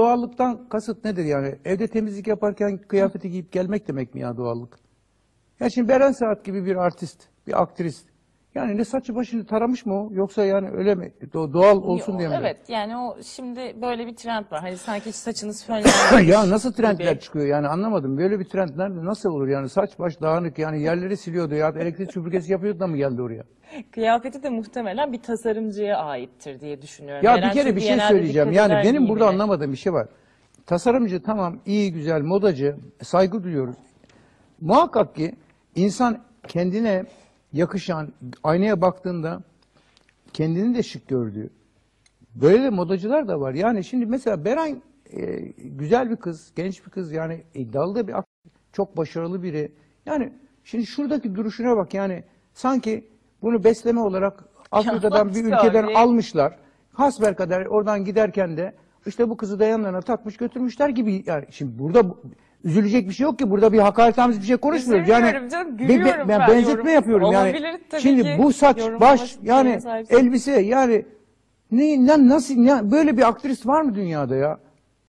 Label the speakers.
Speaker 1: Doğallıktan kasıt nedir yani? Evde temizlik yaparken kıyafeti giyip gelmek demek mi ya doğallık? Ya şimdi Beren Saat gibi bir artist, bir aktrist. Yani ne saçı başını taramış mı o? Yoksa yani öyle mi? Do- doğal olsun
Speaker 2: Yo,
Speaker 1: diye mi?
Speaker 2: Evet yani o şimdi böyle bir trend var. Hani sanki saçınız fönlenmiş.
Speaker 1: ya nasıl trendler
Speaker 2: gibi.
Speaker 1: çıkıyor yani anlamadım. Böyle bir trend nerede nasıl olur yani saç baş dağınık yani yerleri siliyordu ya elektrik süpürgesi yapıyordu da mı geldi oraya?
Speaker 2: Kıyafeti de muhtemelen bir tasarımcıya aittir diye düşünüyorum.
Speaker 1: Ya
Speaker 2: Beren
Speaker 1: bir kere bir şey söyleyeceğim. Yani benim burada
Speaker 2: giyimine.
Speaker 1: anlamadığım bir şey var. Tasarımcı tamam iyi güzel modacı saygı duyuyoruz. Muhakkak ki insan kendine yakışan aynaya baktığında kendini de şık gördüğü böyle de modacılar da var. Yani şimdi mesela Beren e, güzel bir kız, genç bir kız yani iddialı da bir çok başarılı biri. Yani şimdi şuradaki duruşuna bak yani sanki bunu besleme olarak Afrika'dan bir ülkeden
Speaker 2: söyle.
Speaker 1: almışlar. Hasbel kadar oradan giderken de işte bu kızı da yanlarına takmış götürmüşler gibi. Yani şimdi burada bu- üzülecek bir şey yok ki. Burada bir hakaretamiz bir şey konuşmuyoruz. Yani
Speaker 2: canım,
Speaker 1: be- ben
Speaker 2: ben
Speaker 1: benzetme
Speaker 2: yorum.
Speaker 1: yapıyorum yani.
Speaker 2: Olabilir tabii
Speaker 1: Şimdi
Speaker 2: ki.
Speaker 1: bu saç, baş yani elbise yani ne, ne- nasıl ne, böyle bir aktris var mı dünyada ya?